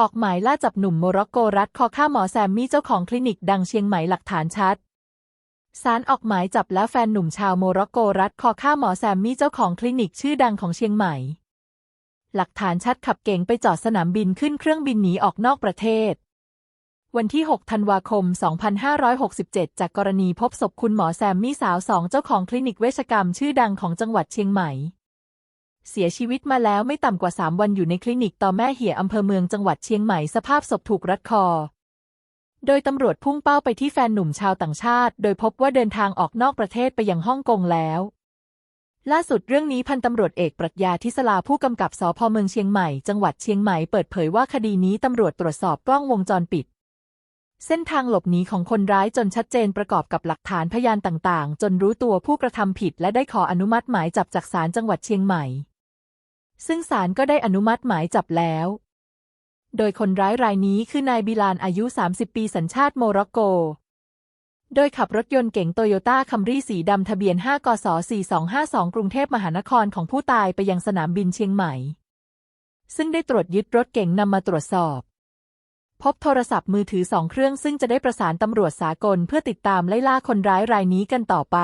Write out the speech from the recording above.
ออกหมายล่าจับหนุ่มโมร็อกโกรัดคอฆ่าหมอแซมมี่เจ้าของคลินิกดังเชียงใหม่หลักฐานชัดศาลออกหมายจับและแฟนหนุ่มชาวโมร็อกโกรัดคอฆ่าหมอแซมมี่เจ้าของคลินิกชื่อดังของเชียงใหม่ หลักฐานชัดขับเก๋งไปจอดสนามบินขึ้นเครื่องบินหนีออกนอกประเทศ วันที่ 6 ธันวาคม 2567 จากกรณีพบศพคุณหมอแซมมี่สาวสองเจ้าของคลินิกเวชกรรมชื่อดังของจังหวัดเชียงใหม่ เสียชีวิตมาแล้วไม่ต่ำกว่า 3 วันอยู่ในคลินิกต่อแม่เหี่ยอำเภอเมืองจังหวัดเชียงใหม่สภาพศพถูกรัดคอ โดยตำรวจพุ่งเป้าไปที่แฟนหนุ่มชาวต่างชาติ โดยพบว่าเดินทางออกนอกประเทศไปยังฮ่องกงแล้ว ล่าสุดเรื่องนี้พันตำรวจเอกปรัชญาทิศลาผู้กำกับสพเมืองเชียงใหม่ จังหวัดเชียงใหม่เปิดเผยว่าคดีนี้ตำรวจตรวจสอบกล้องวงจรปิด เส้นทางหลบหนีของคนร้ายจนชัดเจนประกอบกับหลักฐานพยานต่างๆ จนรู้ตัวผู้กระทำผิด และได้ขออนุมัติหมายจับจากศาลจังหวัดเชียงใหม่ ซึ่งศาลก็ได้อนุมัติหมายจับแล้ว โดยคนร้ายรายนี้คือนายบิลานอายุ 30 ปีสัญชาติโมร็อกโก โดยขับรถยนต์เก๋งโตโยต้าคัมรี่สีดำทะเบียน 5กศ4252 กรุงเทพมหานครของผู้ตายไปยังสนามบินเชียงใหม่ ซึ่งได้ตรวจยึดรถเก๋งนำมาตรวจสอบ พบโทรศัพท์มือถือสองเครื่องซึ่งจะได้ประสานตำรวจสากลเพื่อติดตามไล่ล่าคนร้ายรายนี้กันต่อไป